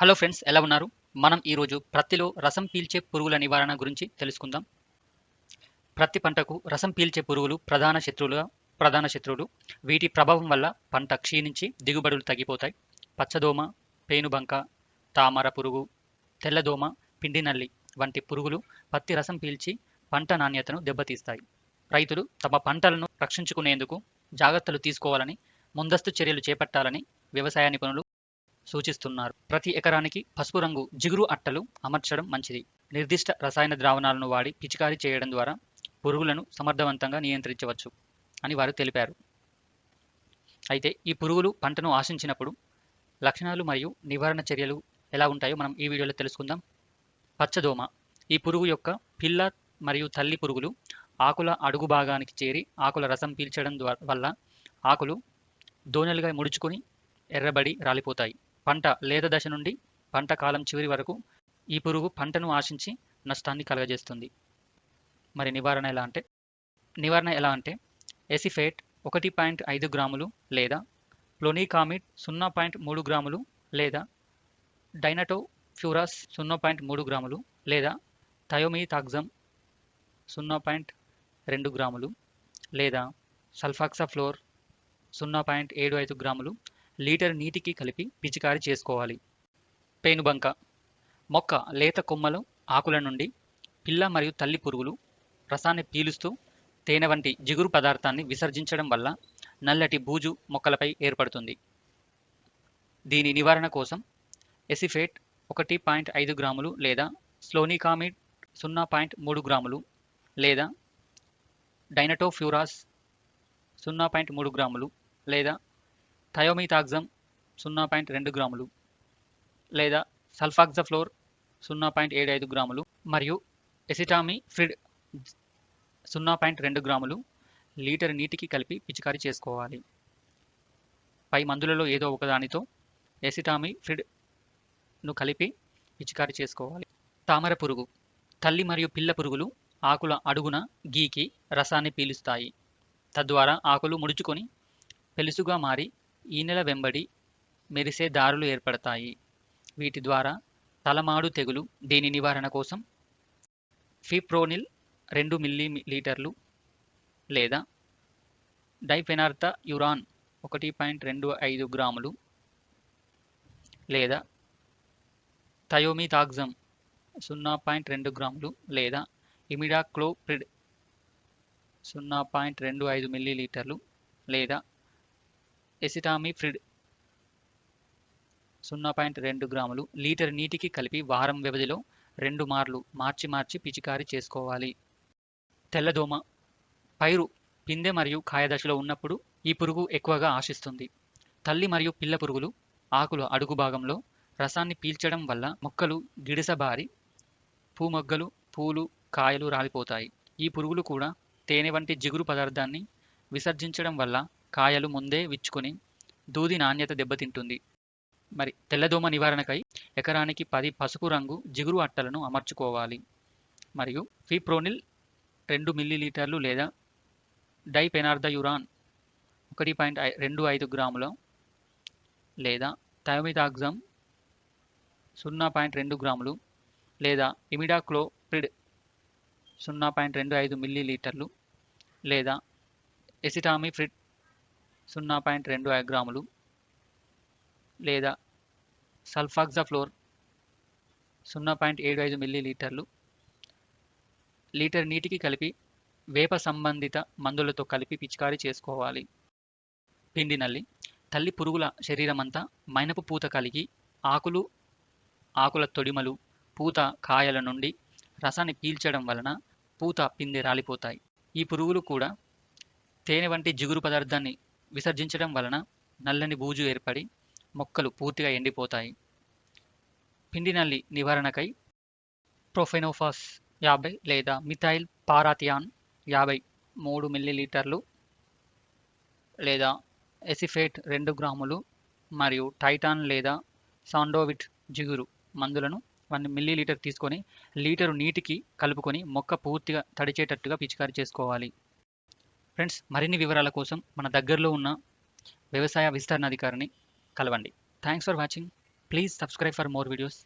Hello friends ఎలా ఉన్నారు? మనం ఈరోజు ప్రత్తిలో రసం పీల్చే పురుగుల నివారణ గురించి తెలుసుకుందాం. ప్రత్తి పంటకు రసం పీల్చే పురుగులు ప్రధాన శత్రువులుగా ప్రధాన శత్రువులు. వీటి ప్రభావం వల్ల పంట క్షీణించి దిగుబడులు తగ్గిపోతాయి. పచ్చదోమ పేనుబంక తామర పురుగు తెల్లదోమ పిండినల్లి వంటి పురుగులు పత్తి రసం పీల్చి పంట నాణ్యతను దెబ్బతీస్తాయి. రైతులు తమ పంటలను రక్షించుకునేందుకు జాగ్రత్తలు తీసుకోవాలని ముందస్తు చర్యలు చేపట్టాలని వ్యవసాయ నిపుణులు సూచిస్తున్నారు. ప్రతి ఎకరానికి పసుపు రంగు జిగురు అట్టలు అమర్చడం మంచిది. నిర్దిష్ట రసాయన ద్రావణాలను వాడి పిచికారీ చేయడం ద్వారా పురుగులను సమర్థవంతంగా నియంత్రించవచ్చు అని వారు తెలిపారు. అయితే ఈ పురుగులు పంటను ఆశించినప్పుడు లక్షణాలు మరియు నివారణ చర్యలు ఎలా ఉంటాయో మనం ఈ వీడియోలో తెలుసుకుందాం. పచ్చదోమ. ఈ పురుగు యొక్క పిల్ల మరియు తల్లి పురుగులు ఆకుల అడుగు భాగానికి చేరి ఆకుల రసం పీల్చడం ద్వారా వల్ల ఆకులు దోనెలుగా ముడుచుకొని ఎర్రబడి రాలిపోతాయి. పంట లేత దశ నుండి పంట కాలం చివరి వరకు ఈ పురుగు పంటను ఆశించి నష్టాన్ని కలగజేస్తుంది. మరి నివారణ ఎలా అంటే? నివారణ ఎలా అంటే ఎసిఫేట్ ఒకటి పాయింట్ ఐదు గ్రాములు లేదా ప్లోనీకామిడ్ సున్నా పాయింట్ మూడు గ్రాములు లేదా డైనటో ఫ్యూరాస్ సున్నా పాయింట్ మూడు గ్రాములు లేదా థయోమిథాక్సమ్ సున్నా పాయింట్ రెండు గ్రాములు లేదా సల్ఫాక్సాఫ్లోర్ సున్నా పాయింట్ ఏడు ఐదు గ్రాములు లీటర్ నీటికి కలిపి పిచికారి చేసుకోవాలి. పేనుబంక మొక్క లేత కొమ్మలు ఆకుల నుండి పిల్ల మరియు తల్లి పురుగులు రసాన్ని పీలుస్తూ తేనె వంటి జిగురు పదార్థాన్ని విసర్జించడం వల్ల నల్లటి బూజు మొక్కలపై ఏర్పడుతుంది. దీని నివారణ కోసం ఎసిఫేట్ ఒకటి పాయింట్ ఐదు గ్రాములు లేదా స్లోనికామిడ్ సున్నా పాయింట్ మూడు గ్రాములు లేదా డైనటోఫ్యూరాస్ సున్నా పాయింట్ మూడు గ్రాములు లేదా థయోమిథాక్సమ్ సున్నా పాయింట్ రెండు గ్రాములు లేదా సల్ఫాక్సఫ్లోర్ సున్నా పాయింట్ ఏడు ఐదు గ్రాములు మరియు ఎసిటామి ఫ్రిడ్ సున్నా పాయింట్ రెండు గ్రాములు లీటర్ నీటికి కలిపి పిచికారీ చేసుకోవాలి. పై మందులలో ఏదో ఒకదానితో ఎసిటామి ఫ్రిడ్ను కలిపి పిచికారీ చేసుకోవాలి. తామర పురుగు తల్లి మరియు పిల్ల పురుగులు ఆకుల అడుగున గీకి రసాన్ని పీలుస్తాయి. తద్వారా ఆకులు ముడుచుకొని పెలుసుగా మారి ఈనెల వెంబడి మెరిసే దారులు ఏర్పడతాయి. వీటి ద్వారా తలమాడు తెగులు దీని నివారణ కోసం ఫిప్రోనిల్ రెండు మిల్లీ లీటర్లు లేదా డైఫెనార్త యురాన్ ఒకటి పాయింట్ రెండు ఐదు గ్రాములు లేదా థయోమిథాగ్జమ్ సున్నా పాయింట్ రెండు గ్రాములు లేదా ఇమిడాక్లోప్రిడ్ సున్నా పాయింట్ రెండు ఐదు మిల్లీ లీటర్లు లేదా ఎసిటామిఫ్రిడ్ సున్నా పాయింట్ రెండు గ్రాములు లీటర్ నీటికి కలిపి వారం వ్యవధిలో రెండు మార్లు మార్చి మార్చి పిచికారీ చేసుకోవాలి. తెల్లదోమ పైరు పిందె మరియు కాయ దశలో ఉన్నప్పుడు ఈ పురుగు ఎక్కువగా ఆశిస్తుంది. తల్లి మరియు పిల్ల పురుగులు ఆకుల అడుగు భాగంలో రసాన్ని పీల్చడం వల్ల మొక్కలు గిడిసబారి పూమొగ్గలు పూలు కాయలు రాలిపోతాయి. ఈ పురుగులు కూడా తేనె వంటి జిగురు పదార్థాన్ని విసర్జించడం వల్ల కాయలు ముందే విచ్చుకొని దూది నాణ్యత దెబ్బతింటుంది. మరి తెల్లదోమ నివారణకై ఎకరానికి పది పసుపు రంగు జిగురు అట్టలను అమర్చుకోవాలి. మరియు ఫిప్రోనిల్ రెండు మిల్లీలీటర్లు లేదా డైపెనార్దయురాన్ ఒకటి పాయింట్ రెండు ఐదు గ్రాముల లేదా థయోమిథాక్సమ్ సున్నా పాయింట్ రెండు గ్రాములు లేదా ఇమిడాక్లోప్రిడ్ సున్నా పాయింట్ రెండు ఐదు మిల్లీలీటర్లు లేదా ఎసిటామిఫ్రిడ్ సున్నా పాయింట్ రెండు ఐదు గ్రాములు లేదా సల్ఫాక్సాఫ్లోర్ సున్నా పాయింట్ ఏడు ఐదు మిల్లీ లీటర్లు లీటర్ నీటికి కలిపి వేప సంబంధిత మందులతో కలిపి పిచికారీ చేసుకోవాలి. పిండి నల్లి తల్లి పురుగుల శరీరమంతా మైనపు పూత కలిగి ఆకులు ఆకుల తొడిమలు పూత కాయల నుండి రసాన్ని పీల్చడం వలన పూత పిందె రాలిపోతాయి. ఈ పురుగులు కూడా తేనె వంటి జిగురు పదార్థాన్ని విసర్జించడం వలన నల్లని బూజు ఏర్పడి మొక్కలు పూర్తిగా ఎండిపోతాయి. పిండి నల్లి నివారణకై ప్రొఫెనోఫాస్ యాభై లేదా మిథైల్ పారాథియాన్ యాభై మూడు మిల్లీలీటర్లు లేదా ఎసిఫేట్ రెండు గ్రాములు మరియు టైటాన్ లేదా సాండోవిట్ జిగురు మందులను వన్ మిల్లీలీటర్ తీసుకొని లీటరు నీటికి కలుపుకొని మొక్క పూర్తిగా తడిచేటట్టుగా పిచికారీ చేసుకోవాలి. ఫ్రెండ్స్ మరిన్ని వివరాల కోసం మన దగ్గరలో ఉన్న వ్యవసాయ విస్తరణ అధికారిని కలవండి. Thanks for watching please subscribe for more videos